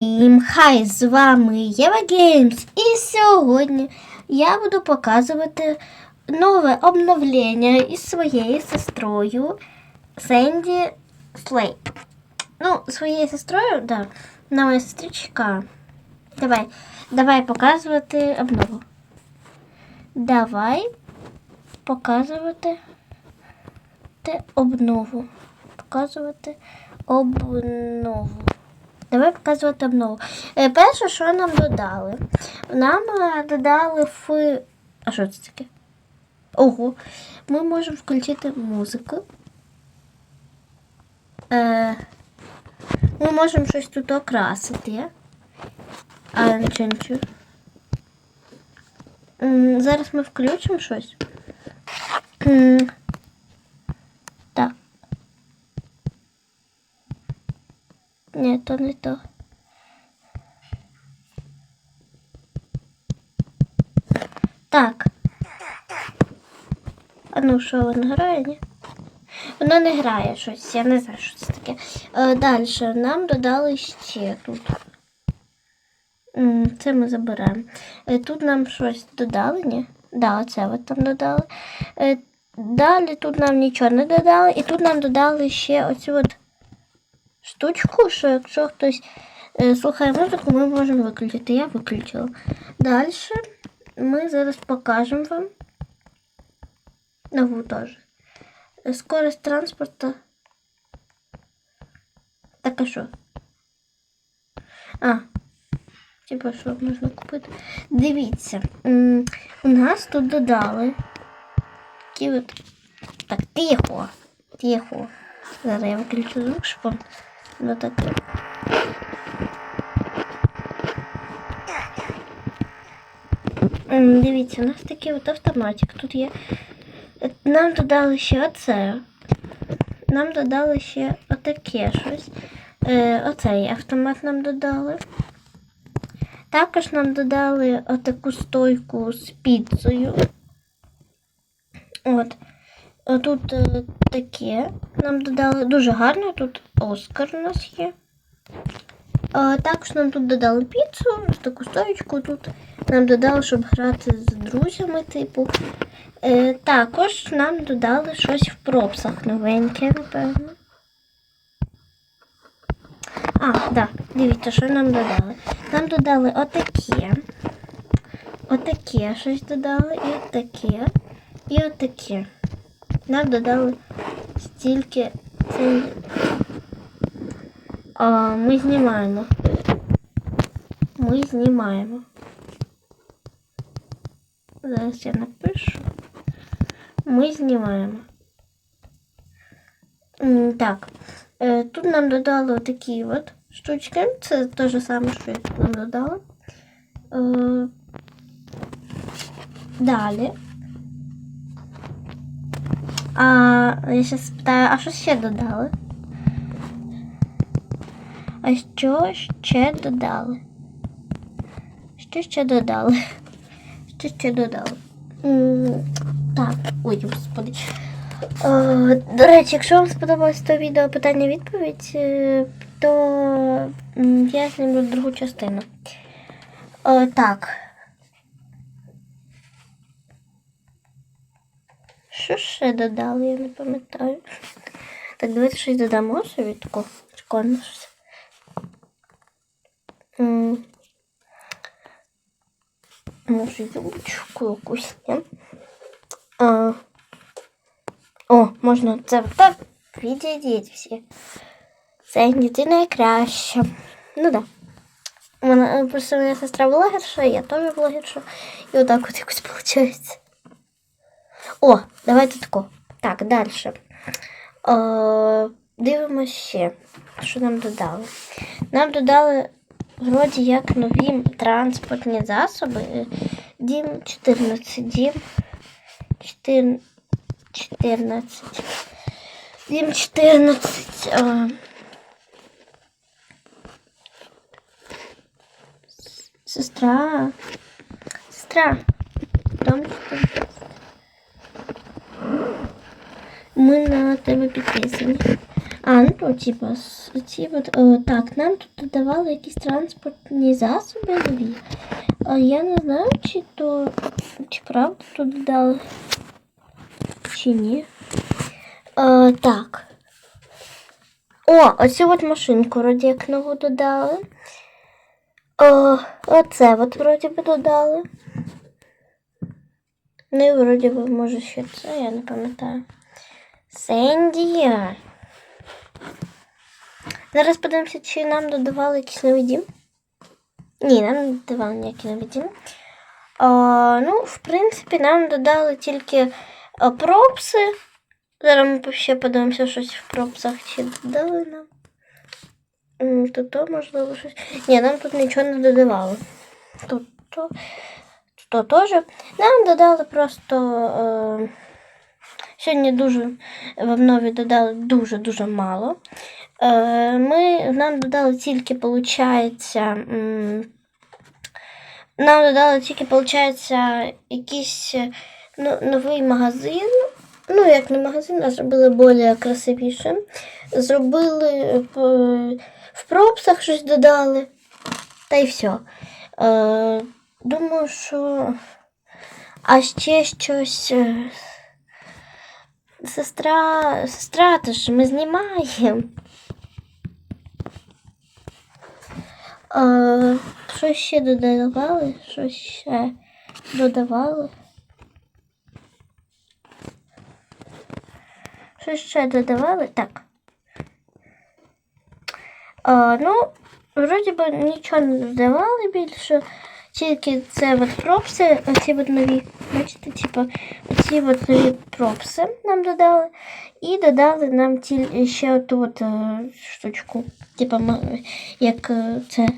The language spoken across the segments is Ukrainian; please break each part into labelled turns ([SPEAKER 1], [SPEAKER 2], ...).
[SPEAKER 1] Всім хай з вами Єва Геймс і сьогодні я буду показувати нове обновлення із своєю сестрою Сенді Слей. Ну, своєю сестрою, да, вона моя сестричка. Давай, давай показувати обнову. Давай показувати обнову. Показувати обнову. Давай показувати обнову. Е, Перше, що нам додали? Нам е, додали ф. А що це таке? Ого. Ми можемо включити музику. Е, Ми можемо щось тут окрасити. А нічого, нічого. Зараз ми включимо щось. М, Так. Ні, то не то. Так. А ну що, воно грає, ні? Воно не грає щось, я не знаю, що це таке. Е, Далі нам додали ще тут. Це ми заберемо. Е, Тут нам щось додали, ні? Да, це от там додали. Е, Далі тут нам нічого не додали, і тут нам додали ще оцю от штучку, що якщо хтось е, слухає музику, ми можемо виключити. Я виключила. Далі ми зараз покажемо вам нову теж. Скорость транспорту. Так а що? А, типа що можна купити? Дивіться, у нас тут додали. Такі от. Так, тихо. Тихо. Зараз я виключу звук, щоб Ну так. Дивіться, у нас такий от автоматик тут є. Нам додали ще оце. Нам додали ще отаке щось. Е, оцей автомат нам додали. Також нам додали отаку стойку з піцею. От. Тут е, таке нам додали дуже гарно. Тут Оскар у нас є. Також нам тут додали піцу, таку стоечку. Тут нам додали, щоб грати з друзями, типу. Е, також нам додали щось в пропсах новеньке, напевно. А, так, да, дивіться, що нам додали. Нам додали отаке. Отаке щось додали, і отаке, і отаке. Нам додали стільки. А, ми знімаємо. Ми знімаємо. Зараз я напишу. Ми знімаємо. Так. Е, Тут нам додали такі от штучки. Це те ж саме, що я тут нам додала. Е, Далі. А я зараз спитаю, а що ще додали? А що ще додали? Що ще додали? Що ще додали? Так, ой, господи. Е, До речі, якщо вам сподобалось то відео питання-відповідь, е, то я зніму другу частину. Е, Так. Що ще додали, я не пам'ятаю. Так, давайте щось додамо собі таку щось. Може, ручку якусь, ні? А. О, можна це так відійдіть всі. Це ти найкраща. Ну да. У мене просто моя сестра блогерша, я теж блогерша. І отак от якось виходить. О, давайте тако. Так, далі. Е, дивимося ще, що нам додали. Нам додали вроді як нові транспортні засоби. Е, Дім 14, дім 4, 14. Дім 14. е, Сестра. Сестра. Дом 14. Ми на тебе підписані. А, ну то, типа, ці от, е, так, нам тут додавали якісь транспортні засоби нові. А я не знаю, чи то, чи правда тут додали, чи ні. Е, так. О, оцю от машинку вроді як нову додали. О, оце от вроді би додали. Ну і вроді би, може ще це, я не пам'ятаю. Сенді. Зараз подивимося, чи нам додавали якийсь новий дім. Ні, нам не додавали ніякий новий дім. А, ну, в принципі, нам додали тільки а, пропси. Зараз ми ще подивимося щось в пропсах, чи додали нам. М, Тут то, можливо, щось. Ні, нам тут нічого не додавали. Тут то, то теж. Нам додали просто. Е, сьогодні дуже в обнові додали дуже-дуже мало. Е, ми, нам додали тільки, виходить, нам додали тільки, виходить, якийсь е, ну, новий магазин. Ну, як не магазин, а зробили більш красивіше. Зробили е, в пропсах щось додали. Та й все. Думаю, що. А ще щось. Сестра, сестра, то ж ми знімаємо. Що ще додавали? Що ще додавали? Що ще додавали? Так. Е, ну, вроді би нічого не додавали більше. Тільки це от пропси, оці от нові, бачите, типу, оці от нові пропси нам додали. І додали нам ті, ще оту от е, штучку. Типу, як е, це.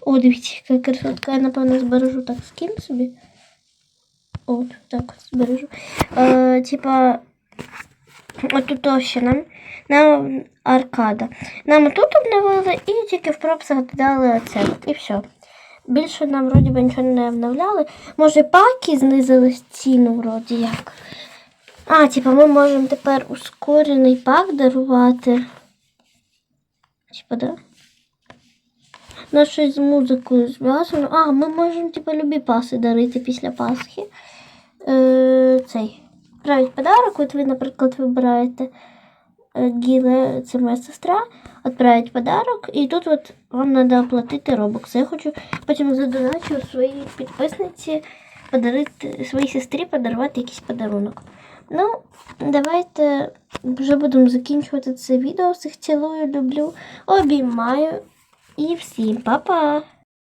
[SPEAKER 1] О, дивіться, яка красотка. Я, напевно, збережу так скину собі. От, так збережу. Е, типа, отут ще нам, нам аркада. Нам тут обновили і тільки в пропсах додали оце. І все. Більше нам вроді би нічого не обновляли. Може, паки знизили ціну, вроді як. А, типа, ми можемо тепер ускорений пак дарувати. Типа, да? Ну, щось з музикою зв'язано. А, ми можемо, типа, любі паси дарити після Пасхи. Е, цей. Править подарок, от ви, наприклад, вибираєте Гіле, це моя сестра, відправить подарок, і тут от вам треба оплатити робокс. Я хочу потім задоначу своїй підписниці подарити своїй сестрі подарувати якийсь подарунок. Ну, давайте вже будемо закінчувати це відео. Всіх цілую, люблю, обіймаю і всім па-па!